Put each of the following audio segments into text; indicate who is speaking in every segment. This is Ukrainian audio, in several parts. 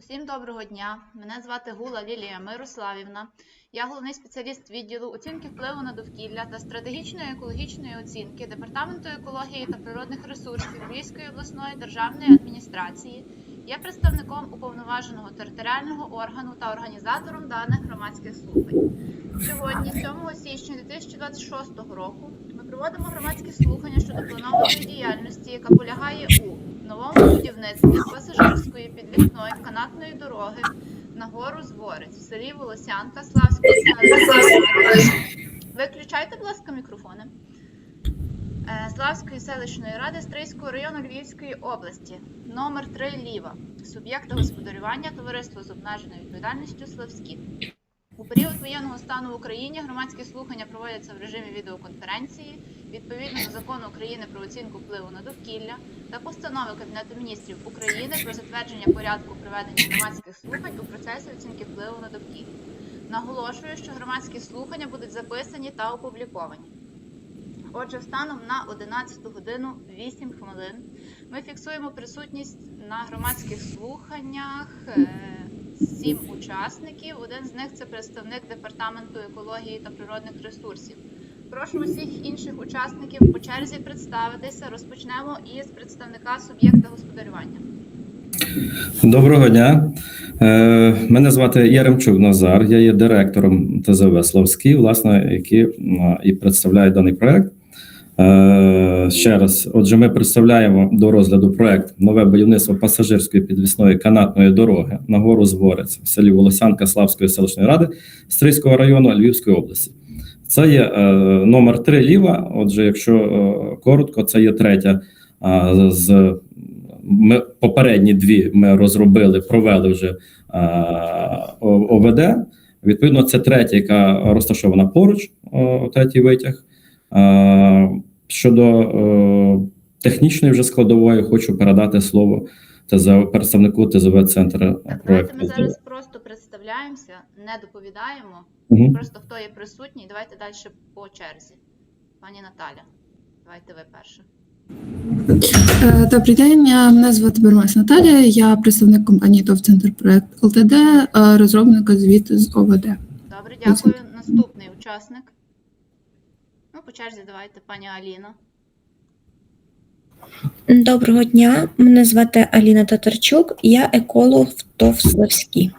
Speaker 1: Усім доброго дня. Мене звати Гула Лілія Мирославівна. Я головний спеціаліст відділу оцінки впливу на довкілля та стратегічної екологічної оцінки Департаменту екології та природних ресурсів Львівської обласної державної адміністрації. Є представником уповноваженого територіального органу та організатором даних громадських слухань. Сьогодні, 7 січня 2026 року, ми проводимо громадські слухання щодо планованої діяльності, яка полягає у новому будівництві пасажирської підвісної канатної дороги на гору Зворець в селі Волосянка Славської селищної. Виключайте, будь ласка, мікрофони. Е, Славської селищної ради Стрийського району Львівської області. Номер 3 Ліва. Суб'єкта господарювання товариство з обмеженою відповідальністю Славські. У період воєнного стану в Україні громадські слухання проводяться в режимі відеоконференції відповідно до закону України про оцінку впливу на довкілля та постанови Кабінету міністрів України про затвердження порядку проведення громадських слухань у процесі оцінки впливу на довкілля. Наголошую, що громадські слухання будуть записані та опубліковані. Отже, станом на 11 годину 8 хвилин ми фіксуємо присутність на громадських слуханнях е, сім учасників. Один з них це представник департаменту екології та природних ресурсів. Прошу усіх інших учасників по черзі представитися. Розпочнемо із представника суб'єкта господарювання.
Speaker 2: Доброго дня. Е, Мене звати Яремчук Назар. Я є директором ТЗВ Славський, власне, який і представляє даний проект. Е, Ще раз, отже, ми представляємо до розгляду проект нове будівництво пасажирської підвісної канатної дороги на гору Зворець в селі Волосянка Славської селищної ради Стрийського району Львівської області. Це є е, номер 3 ліва. Отже, якщо е, коротко, це є третя е, з ми попередні дві ми розробили, провели вже ОВД. Відповідно, це третя, яка розташована поруч, третій витяг. Щодо технічної вже складової, хочу передати слово ТЗ, представнику ТЗВ центру
Speaker 1: Так, давайте
Speaker 2: проекту.
Speaker 1: ми зараз просто представляємося, не доповідаємо.
Speaker 2: Мгм.
Speaker 1: Просто хто є присутній, давайте далі по черзі. Пані Наталя, давайте ви перше.
Speaker 3: Добрий день, мене звати Бермас Наталія. Я представник компанії ТОВ Центр Проект ЛТД, е, розробника звіту з ОВД.
Speaker 1: Добре, дякую. Наступний учасник. Ну, по черзі давайте, пані Аліна.
Speaker 4: Доброго дня, мене звати Аліна Татарчук, я еколог в ТОВ Славські.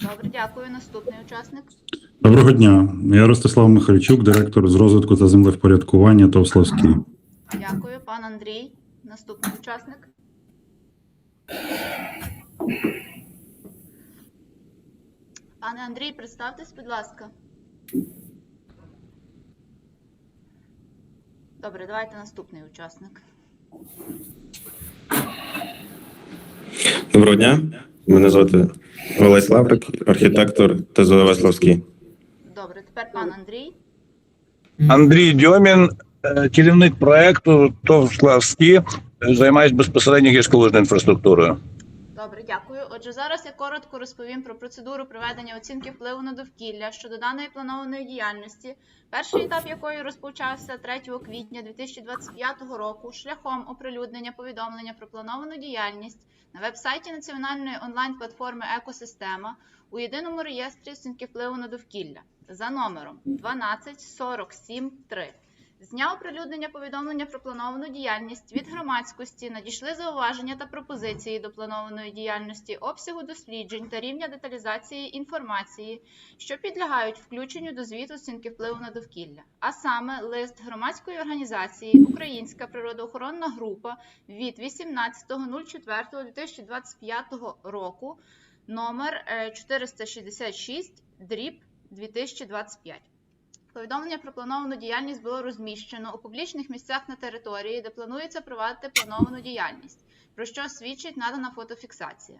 Speaker 1: Добре, дякую. Наступний учасник.
Speaker 5: Доброго дня. Я Ростислав Михальчук, директор з розвитку та землевпорядкування ТОВ Славський.
Speaker 1: Дякую, пан Андрій. Наступний учасник. Пане Андрій, представтесь, будь ласка. Добре, давайте наступний учасник.
Speaker 6: Доброго дня. Мене звати Олесь Лаврик, архітектор ТЗО Весловський.
Speaker 1: Добре, тепер пан Андрій.
Speaker 7: Андрій Дьомін, е, керівник проекту ТОВ Славські, займаюся безпосередньо гірськолижною інфраструктурою.
Speaker 1: Добре, дякую. Отже, зараз я коротко розповім про процедуру проведення оцінки впливу на довкілля щодо даної планованої діяльності, перший етап якої розпочався 3 квітня 2025 року шляхом оприлюднення повідомлення про плановану діяльність на веб-сайті національної онлайн-платформи Екосистема у єдиному реєстрі оцінки впливу на довкілля за номером 12473. З оприлюднення повідомлення про плановану діяльність від громадськості надійшли зауваження та пропозиції до планованої діяльності, обсягу досліджень та рівня деталізації інформації, що підлягають включенню до звіту оцінки впливу на довкілля, а саме лист громадської організації Українська природоохоронна група від 18.04.2025 року номер е, 466 дріб 2025. Повідомлення про плановану діяльність було розміщено у публічних місцях на території, де планується провадити плановану діяльність, про що свідчить надана фотофіксація.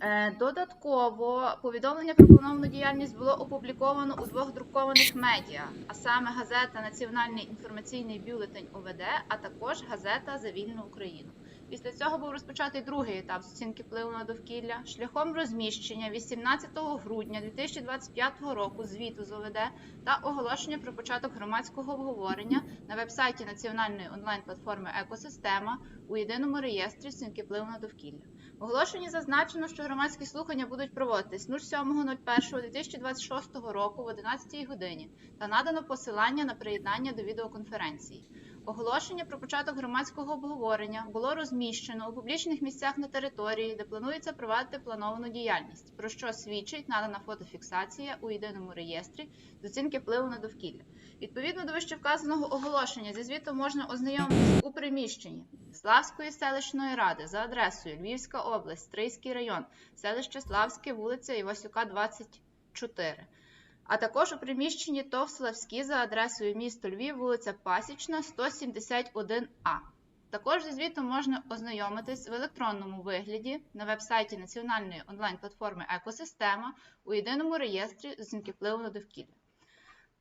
Speaker 1: Е, Додатково повідомлення про плановану діяльність було опубліковано у двох друкованих медіа, а саме газета Національний інформаційний бюлетень ОВД, а також газета За вільну Україну. Після цього був розпочатий другий етап з оцінки впливу на довкілля шляхом розміщення 18 грудня 2025 року звіту з ОВД та оголошення про початок громадського обговорення на вебсайті національної онлайн-платформи Екосистема у єдиному реєстрі оцінки впливу на довкілля. В оголошенні зазначено, що громадські слухання будуть проводитись 07.01.2026 року в 11 годині та надано посилання на приєднання до відеоконференції. Оголошення про початок громадського обговорення було розміщено у публічних місцях на території, де планується провадити плановану діяльність, про що свідчить надана фотофіксація у єдиному реєстрі з оцінки впливу на довкілля. Відповідно до вищевказаного оголошення зі звітом можна ознайомитись у приміщенні Славської селищної ради за адресою Львівська область, Стрийський район, селище Славське, вулиця Івасюка, 24 а також у приміщенні ТОВ Славські за адресою місто Львів, вулиця Пасічна, 171А. Також зі звітом можна ознайомитись в електронному вигляді на веб-сайті національної онлайн-платформи Екосистема у єдиному реєстрі з оцінки впливу на довкілля.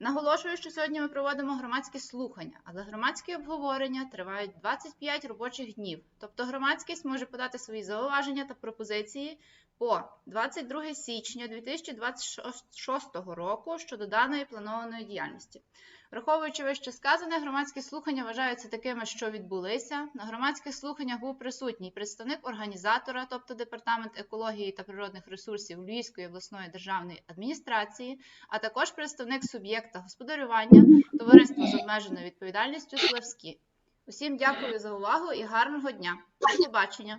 Speaker 1: Наголошую, що сьогодні ми проводимо громадські слухання, але громадські обговорення тривають 25 робочих днів. Тобто громадськість може подати свої зауваження та пропозиції по 22 січня 2026 року щодо даної планованої діяльності. Враховуючи вище сказане, громадські слухання вважаються такими, що відбулися. На громадських слуханнях був присутній представник організатора, тобто Департамент екології та природних ресурсів Львівської обласної державної адміністрації, а також представник суб'єкта господарювання товариство з обмеженою відповідальністю Славські. Усім дякую за увагу і гарного дня. До побачення.